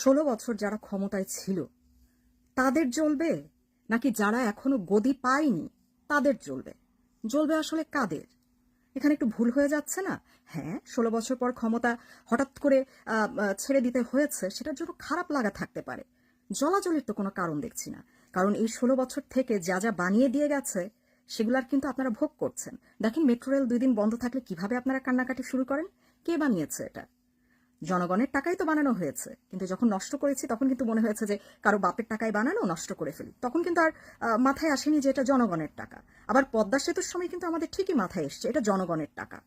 ষোলো বছর যারা ক্ষমতায় ছিল, তাদের জ্বলবে? নাকি যারা এখনও গদি পায়নি, তাদের জ্বলবে? জ্বলবে আসলে কাদের? এখানে একটু ভুল হয়ে যাচ্ছে না? হ্যাঁ ষোলো বছর পর ক্ষমতা হঠাৎ করে ছেড়ে দিতে হয়েছে, সেটার জন্য খারাপ লাগা থাকতে পারে। জলাজলির তো কোনো কারণ দেখছি না। কারণ এই ষোলো বছর থেকে যা যা বানিয়ে দিয়ে গেছে সেগুলার কিন্তু আপনারা ভোগ করছেন। দেখেন, মেট্রো রেল দুই দিন বন্ধ থাকলে কীভাবে আপনারা কান্নাকাটি শুরু করেন? কে বানিয়েছে এটা? জনগণের টাকাই তো বানানো হয়েছে। কিন্তু যখন নষ্ট করেছি, তখন কিন্তু মনে হয়েছে যে কারও বাপের টাকায় বানানো নষ্ট করে ফেলি। তখন কিন্তু আর মাথায় আসেনি যে এটা জনগণের টাকা। আবার পদ্মা সেতুর সময় কিন্তু আমাদের ঠিকই মাথায় এসছে, এটা জনগণের টাকা।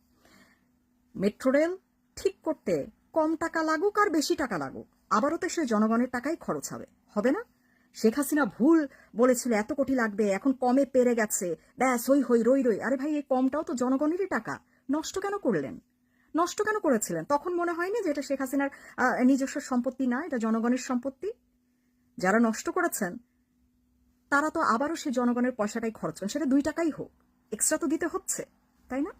মেট্রো রেল ঠিক করতে কম টাকা লাগুক আর বেশি টাকা লাগুক, আবারও তো সে জনগণের টাকাই খরচ হবে। হবে না? শেখ হাসিনা ভুল বলেছিল, এত কোটি লাগবে, এখন কমে পেরে গেছে। ব্যাস, হই হই, রই রই। আরে ভাই, এই কমটাও তো জনগণেরই টাকা। নষ্ট কেন করলেন? নষ্ট কেন করেছিলেন? তখন মনে হয়নি যে এটা শেখ হাসিনার নিজস্ব সম্পত্তি না, এটা জনগণের সম্পত্তি? যারা নষ্ট করেছেন, তারা তো আবারও সে জনগণের পয়সাটাই খরচ করেন। সেটা দুই টাকাই হোক এক্সট্রা তো দিতে হচ্ছে, তাই না?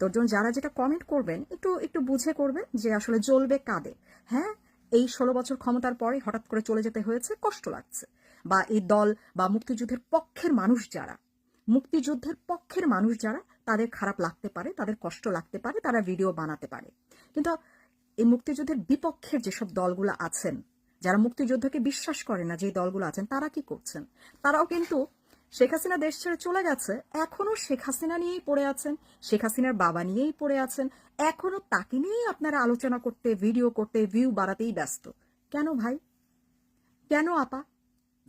তোর জন্য যারা যেটা কমেন্ট করবেন, একটু একটু বুঝে করবেন যে আসলে জ্বলবে কাঁদে হ্যাঁ এই ষোলো বছর ক্ষমতার পরে হঠাৎ করে চলে যেতে হয়েছে, কষ্ট লাগছে। বা এই দল বা মুক্তিযুদ্ধের পক্ষের মানুষ যারা মুক্তিযুদ্ধের পক্ষের মানুষ যারা, তাদের খারাপ লাগতে পারে, তাদের কষ্ট লাগতে পারে, তারা ভিডিও বানাতে পারে। কিন্তু এই মুক্তিযুদ্ধের বিপক্ষের যেসব দলগুলো আছেন, যারা মুক্তিযুদ্ধকে বিশ্বাস করে না যে দলগুলো আছেন, তারা কি করছেন? তারাও কিন্তু শেখ হাসিনা দেশ ছেড়ে চলে গেছে, এখনও শেখ হাসিনা নিয়েই পড়ে আছেন, শেখ হাসিনার বাবা নিয়েই পড়ে আছেন, এখনও তাকে নিয়েই আপনারা আলোচনা করতে ভিডিও করতে ভিউ বাড়াতেই ব্যস্ত। কেন ভাই? কেন আপা?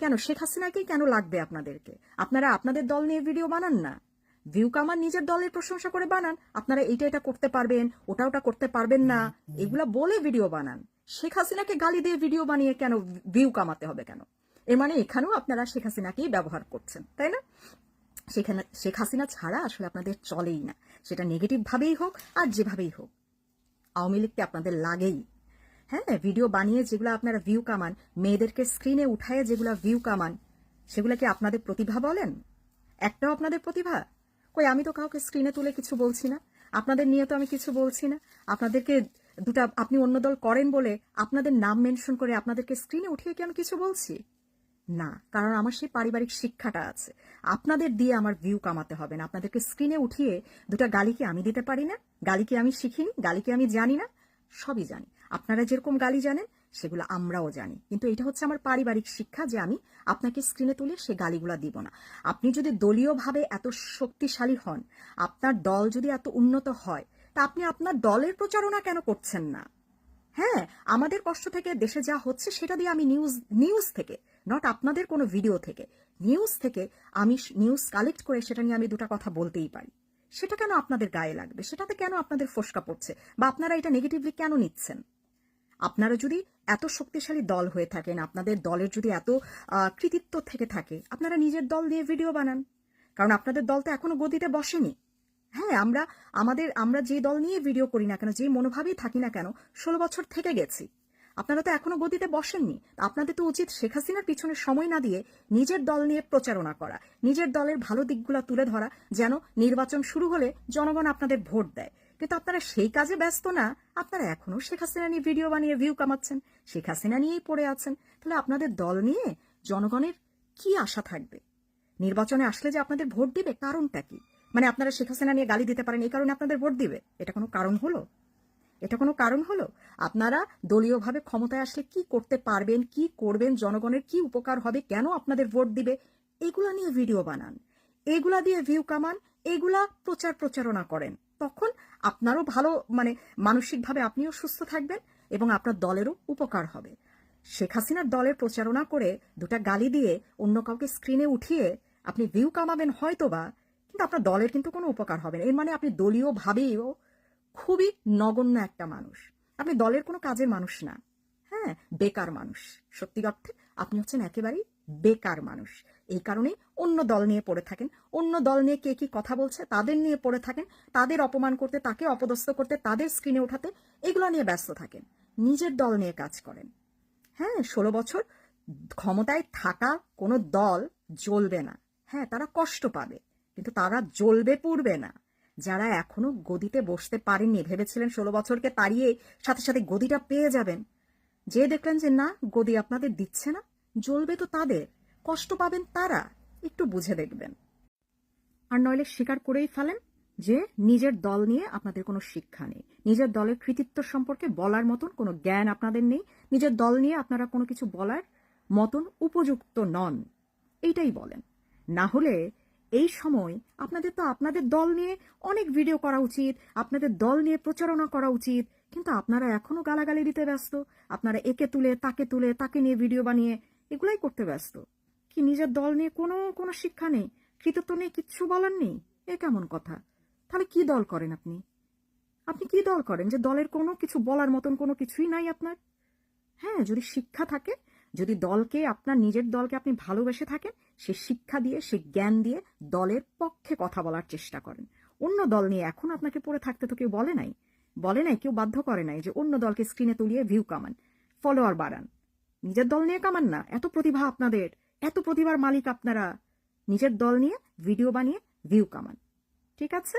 কেন শেখ হাসিনাকেই কেন লাগবে আপনাদেরকে? আপনারা আপনাদের দল নিয়ে ভিডিও বানান না। ভিউ কামান নিজের দলের প্রশংসা করে বানান। আপনারা এইটা এটা করতে পারবেন, ওটা ওটা করতে পারবেন না। এগুলা বলে ভিডিও বানান। শেখ হাসিনাকে গালি দিয়ে ভিডিও বানিয়ে কেন ভিউ কামাতে হবে কেন? এর মানে এখানেও আপনারা শেখ হাসিনাকেই ব্যবহার করছেন, তাই না? সেখানে শেখ হাসিনা ছাড়া আসলে আপনাদের চলেই না। সেটা নেগেটিভ ভাবেই হোক আর যেভাবেই হোক, আওয়ামী লীগকে আপনাদের লাগেই। হ্যাঁ ভিডিও বানিয়ে যেগুলো আপনারা ভিউ কামান, মেয়েদেরকে স্ক্রিনে উঠায় যেগুলো ভিউ কামান, সেগুলো কি আপনাদের প্রতিভা বলেন? একটাও আপনাদের প্রতিভা? কই, আমি তো কাউকে স্ক্রিনে তুলে কিছু বলছি না। আপনাদের নিয়ে তো আমি কিছু বলছি না। আপনাদেরকে দুটা, আপনি অন্য দল করেন বলে আপনাদের নাম মেনশন করে আপনাদেরকে স্ক্রিনে উঠিয়ে কি আমি কিছু বলছি? না, কারণ আমার সেই পারিবারিক শিক্ষাটা আছে। আপনাদের দিয়ে আমার ভিউ কামাতে হবে না। আপনাদেরকে স্ক্রিনে উঠিয়ে দুটা গালি কি আমি দিতে পারি না গালি কি আমি শিখিনি গালি কি আমি জানি না, সবই জানি। আপনারা যেরকম গালি জানেন, সেগুলো আমরাও জানি। কিন্তু এটা হচ্ছে আমার পারিবারিক শিক্ষা যে আমি আপনাকে স্ক্রিনে তুলে সে গালিগুলা দিব না। আপনি যদি দলীয়ভাবে এত শক্তিশালী হন, আপনার দল যদি এত উন্নত হয়, তা আপনি আপনার দলের প্রচারণা কেন করছেন না? হ্যাঁ আমাদের কষ্ট থেকে দেশে যা হচ্ছে সেটা দিয়ে আমি নিউজ নিউজ থেকে নট আপনাদের কোনো ভিডিও থেকে নিউজ থেকে আমি নিউজ কালেক্ট করে সেটা নিয়ে আমি দুটো কথা বলতেই পারি। সেটা কেন আপনাদের গায়ে লাগবে? সেটাতে কেন আপনাদের ফোসকা পড়ছে? বা আপনারা এটা নেগেটিভলি কেন নিচ্ছেন? আপনারা যদি এত শক্তিশালী দল হয়ে থাকেন, আপনাদের দলের যদি এত কৃতিত্ব থেকে থাকে, আপনারা নিজের দল দিয়ে ভিডিও বানান। কারণ আপনাদের দল তো এখনও গদিতে বসেনি। হ্যাঁ আমরা, আমাদের, আমরা যে দল নিয়ে ভিডিও করি না কেন, যে মনোভাবেই থাকি না কেন, ষোলো বছর থেকে গেছি। আপনারা তো এখনও গদিতে বসেননি। আপনাদের তো উচিত শেখ হাসিনার পিছনে সময় না দিয়ে নিজের দল নিয়ে প্রচারণা করা, নিজের দলের ভালো দিকগুলো তুলে ধরা, যেন নির্বাচন শুরু হলে জনগণ আপনাদের ভোট দেয়। কিন্তু আপনারা সেই কাজে ব্যস্ত না। আপনারা এখনও শেখ হাসিনা নিয়ে ভিডিও বানিয়ে ভিউ কামাচ্ছেন, শেখ হাসিনা নিয়েই পড়ে আছেন, তাহলে আপনাদের দল নিয়ে জনগণের কি আশা থাকবে? নির্বাচনে আসলে যে আপনাদের ভোট দিবে কারণটা কি? মানে আপনারা শেখ হাসিনা নিয়ে গালি দিতে পারেন, এই কারণে আপনাদের ভোট দিবে? এটা কোনো কারণ হলো? এটা কোনো কারণ হলো? আপনারা দলীয়ভাবে ক্ষমতায় আসলে কি করতে পারবেন, কি করবেন, জনগণের কি উপকার হবে, কেন আপনাদের ভোট দিবে? এগুলা নিয়ে ভিডিও বানান। এগুলা দিয়ে ভিউ কামান, এগুলা প্রচার প্রচারণা করেন। তখন আপনারও ভালো মানে মানসিকভাবে আপনিও সুস্থ থাকবেন এবং আপনার দলেরও উপকার হবে। শেখ হাসিনার দলের প্রচারণা করে দুটা গালি দিয়ে অন্য কাউকে স্ক্রিনে উঠিয়ে আপনি ভিউ কামাবেন হয়তোবা, কিন্তু আপনার দলের কিন্তু কোনো উপকার হবে না। এর মানে আপনি দলীয়ভাবেও খুবই নগণ্য একটা মানুষ। আপনি দলের কোনো কাজের মানুষ না। হ্যাঁ বেকার মানুষ। সত্যি অর্থে আপনি হচ্ছেন একেবারেই বেকার মানুষ। এই কারণেই অন্য দল নিয়ে পড়ে থাকেন। অন্য দল নিয়ে কে কি কথা বলছে, তাদের নিয়ে পড়ে থাকেন। তাদের অপমান করতে, তাকে অপদস্থ করতে, তাদের স্ক্রিনে ওঠাতে এগুলো নিয়ে ব্যস্ত থাকেন। নিজের দল নিয়ে কাজ করেন। হ্যাঁ ষোলো বছর ক্ষমতায় থাকা কোনো দল জ্বলবে না। হ্যাঁ তারা কষ্ট পাবে, কিন্তু তারা জ্বলবে, পুড়বে না। যারা এখনও গদিতে বসতে পারেননি, ভেবেছিলেন ষোলো বছরকে তাড়িয়ে সাথে সাথে গদিটা পেয়ে যাবেন। যে দেখলেন যে না, গদি আপনাদের দিচ্ছে না, জ্বলবে তো তাদের। কষ্ট পাবেন তারা, একটু বুঝে দেখবেন। আর নইলে স্বীকার করেই ফেলেন যে নিজের দল নিয়ে আপনাদের কোনো শিক্ষা নেই। নিজের দলের কৃতিত্ব সম্পর্কে বলার মতন কোনো জ্ঞান আপনাদের নেই। নিজের দল নিয়ে আপনারা কোনো কিছু বলার মতন উপযুক্ত নন। এইটাই বলেন। না হলে এই সময় আপনাদের তো আপনাদের দল নিয়ে অনেক ভিডিও করা উচিত, আপনাদের দল নিয়ে প্রচারণা করা উচিত, কিন্তু আপনারা এখনও গালাগালি দিতে ব্যস্ত। আপনারা একে তুলে, তাকে তুলে, তাকে নিয়ে ভিডিও বানিয়ে এগুলাই করতে ব্যস্ত। কি নিজের দল নিয়ে কোনো কোনো শিক্ষা নেই? কৃতিত্ব নেই কিচ্ছু বলার নেই? এ কেমন কথা? তাহলে কি দল করেন আপনি? আপনি কি দল করেন যে দলের কোনো কিছু বলার মতন কোনো কিছুই নাই আপনার? হ্যাঁ যদি শিক্ষা থাকে, যদি দলকে, আপনার নিজের দলকে আপনি ভালোবেসে থাকেন, সে শিক্ষা দিয়ে, সে জ্ঞান দিয়ে দলের পক্ষে কথা বলার চেষ্টা করেন। অন্য দল নিয়ে এখন আপনাকে পড়ে থাকতে তো কেউ বলে নাই। বলে নাই, কেউ বাধ্য করে নাই যে অন্য দলকে স্ক্রিনে তুলিয়ে ভিউ কামান। ফলোয়ার বাড়ান। নিজের দল নিয়ে কামান না, এত প্রতিভা আপনাদের। এত প্রতিভার মালিক আপনারা। নিজের দল নিয়ে ভিডিও বানিয়ে ভিউ কামান। ঠিক আছে?